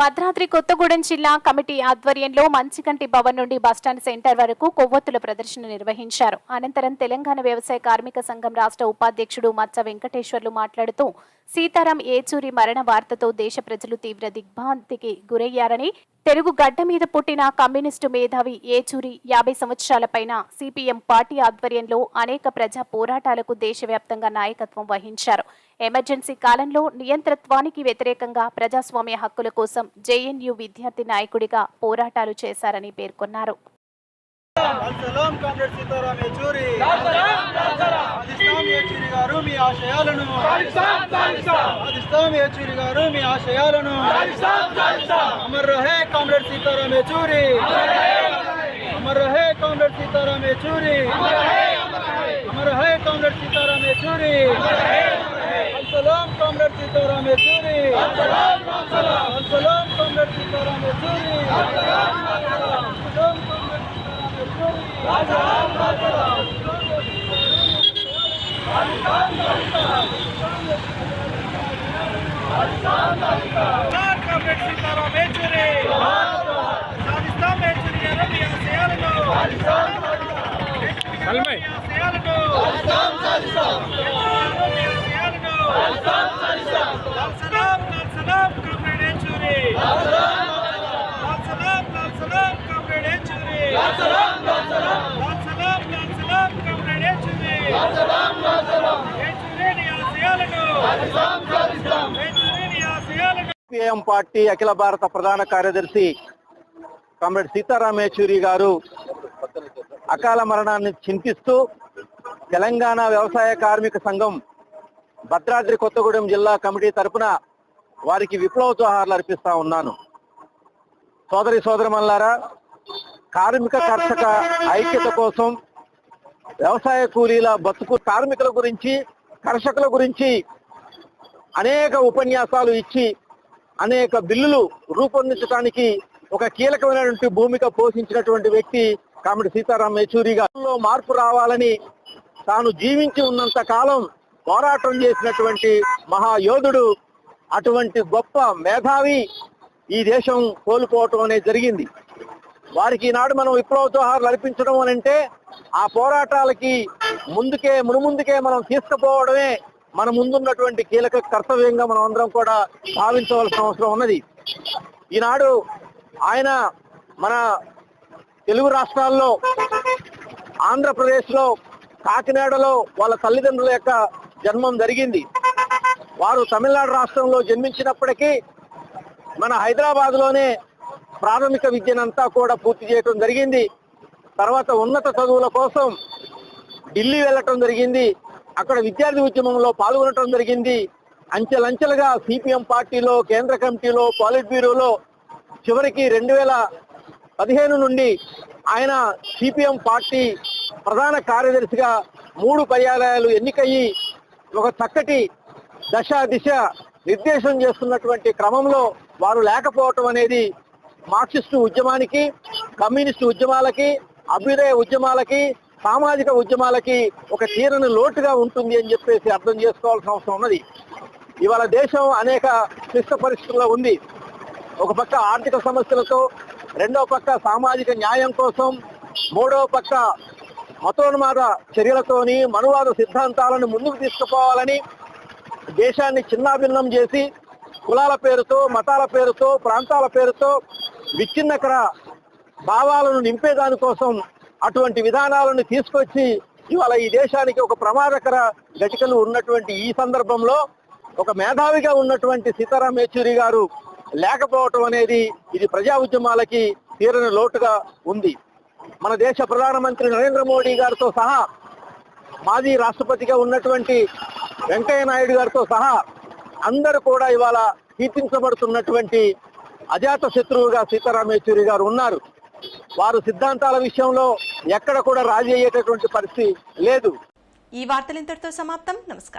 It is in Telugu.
భద్రాద్రి కొత్తగూడెం జిల్లా కమిటీ ఆధ్వర్యంలో మంచికంటి భవన్ నుండి బస్టాండ్ సెంటర్ వరకు కొవ్వొత్తుల ప్రదర్శన నిర్వహించారు. అనంతరం తెలంగాణ వ్యవసాయ కార్మిక సంఘం రాష్ట్ర ఉపాధ్యక్షుడు మచ్చ వెంకటేశ్వర్లు మాట్లాడుతూ సీతారాం ఏచూరి మరణ వార్తతో దేశ ప్రజలు తీవ్ర దిగ్భ్రాంతికి గురయ్యారని తెలుగు గడ్డ మీద పుట్టిన కమ్యూనిస్టు మేధావి ఏచూరి యాభై సంవత్సరాల పైన సిపిఎం పార్టీ ఆధ్వర్యంలో అనేక ప్రజా పోరాటాలకు దేశవ్యాప్తంగా నాయకత్వం వహించారు. ఎమర్జెన్సీ కాలంలో నియంత్రత్వానికి వ్యతిరేకంగా ప్రజాస్వామ్య హక్కుల కోసం జేఎన్యు విద్యార్థి నాయకుడిగా పోరాటాలు చేశారని పేర్కొన్నారు. సలాం కామ్రేడ్ సీతారాం యెచూరి. అమర్ యెచూరి కామ్రేడ్ మీ ఆశయాలను. ఆదిస్తాం యెచూరి గారు మీ ఆశయాలను. అమర్ రహే comrade Sitaram Yechury. Salam alaikum. Sitaram Yechuri. Salam Salam. Salam Comrade Sitaram Yechuri. Salam Salam. Salam Comrade Sitaram Yechuri. Salam Salam. Pakistan Pakistan. Pakistan Pakistan. CPIM party అఖిల భారత ప్రధాన కార్యదర్శి కామ్రేడ్ సీతారాం యేచూరి గారు అకాల మరణాన్ని చింతిస్తూ తెలంగాణ వ్యవసాయ కార్మిక సంఘం భద్రాద్రి కొత్తగూడెం జిల్లా కమిటీ తరపున వారికి విప్లవోత్సాహాలు అర్పిస్తా ఉన్నాను. సోదరి సోదరమల్లారా కార్మిక కర్షక ఐక్యత కోసం వ్యవసాయ కూలీల బతుకు కార్మికుల గురించి కర్షకుల గురించి అనేక ఉపన్యాసాలు ఇచ్చి అనేక బిల్లులు రూపొందించడానికి ఒక కీలకమైనటువంటి భూమిక పోషించినటువంటి వ్యక్తి కామెడి సీతారాం యచూరి గారిలో మార్పు రావాలని తాను జీవించి ఉన్నంత కాలం పోరాటం చేసినటువంటి మహాయోధుడు అటువంటి గొప్ప మేధావి ఈ దేశం కోల్పోవటం అనేది జరిగింది. వారికి ఈనాడు మనం విప్లవ జోహార్లు అర్పించడం అని అంటే ఆ పోరాటాలకి ముందుకే మునుముందుకే మనం తీసుకుపోవడమే మన ముందున్నటువంటి కీలక కర్తవ్యంగా మనం అందరం కూడా భావించవలసిన అవసరం ఉన్నది. ఈనాడు ఆయన మన తెలుగు రాష్ట్రాల్లో ఆంధ్రప్రదేశ్లో కాకినాడలో వాళ్ళ తల్లిదండ్రుల యొక్క జన్మం జరిగింది. వారు తమిళనాడు రాష్ట్రంలో జన్మించినప్పటికీ మన హైదరాబాద్లోనే ప్రాథమిక విద్యనంతా కూడా పూర్తి చేయటం జరిగింది. తర్వాత ఉన్నత చదువుల కోసం ఢిల్లీ వెళ్ళటం జరిగింది. అక్కడ విద్యార్థి ఉద్యమంలో పాల్గొనటం జరిగింది. అంచెలంచెలుగా సిపిఎం పార్టీలో కేంద్ర కమిటీలో పాలిట్ బ్యూరోలో చివరికి రెండు వేల పదిహేను నుండి ఆయన సిపిఎం పార్టీ ప్రధాన కార్యదర్శిగా మూడు పర్యాలయాలు ఎన్నికయ్యి ఒక చక్కటి దశ దిశ నిర్దేశం చేస్తున్నటువంటి క్రమంలో వారు లేకపోవటం అనేది మార్క్సిస్టు ఉద్యమానికి కమ్యూనిస్టు ఉద్యమాలకి అభ్యుదయ ఉద్యమాలకి సామాజిక ఉద్యమాలకి ఒక తీరని లోటుగా ఉంటుంది అని చెప్పేసి అర్థం చేసుకోవాల్సిన అవసరం ఉన్నది. ఇవాళ దేశం అనేక క్లిష్ట పరిస్థితుల్లో ఉంది. ఒక పక్క ఆర్థిక సమస్యలతో రెండో పక్క సామాజిక న్యాయం కోసం మూడో పక్క మతోన్మాద చర్యలతోని మనువాద సిద్ధాంతాలను ముందుకు తీసుకుపోవాలని దేశాన్ని చిన్నాభిన్నం చేసి కులాల పేరుతో మతాల పేరుతో ప్రాంతాల పేరుతో విచ్ఛిన్నకర భావాలను నింపేదాని కోసం అటువంటి విధానాలను తీసుకొచ్చి ఇవాళ ఈ దేశానికి ఒక ప్రమాదకర గటికలు ఉన్నటువంటి ఈ సందర్భంలో ఒక మేధావిగా ఉన్నటువంటి సీతారాం యేచూరి గారు లేకపోవటం అనేది ఇది ప్రజా ఉద్యమాలకి తీరని లోటుగా ఉంది. మన దేశ ప్రధానమంత్రి నరేంద్ర మోడీ గారితో సహా మాజీ రాష్ట్రపతిగా ఉన్నటువంటి వెంకయ్య నాయుడు గారితో సహా అందరూ కూడా ఇవాళ కీర్తించబడుతున్నటువంటి అజాత శత్రువుగా సీతారాం యేచూరి గారు ఉన్నారు. వారు సిద్ధాంతాల విషయంలో ఎక్కడ కూడా రాజీ అయ్యేటటువంటి పరిస్థితి లేదు. ఈ వార్తలు ఇంతటితో సమాప్తం. నమస్కారం.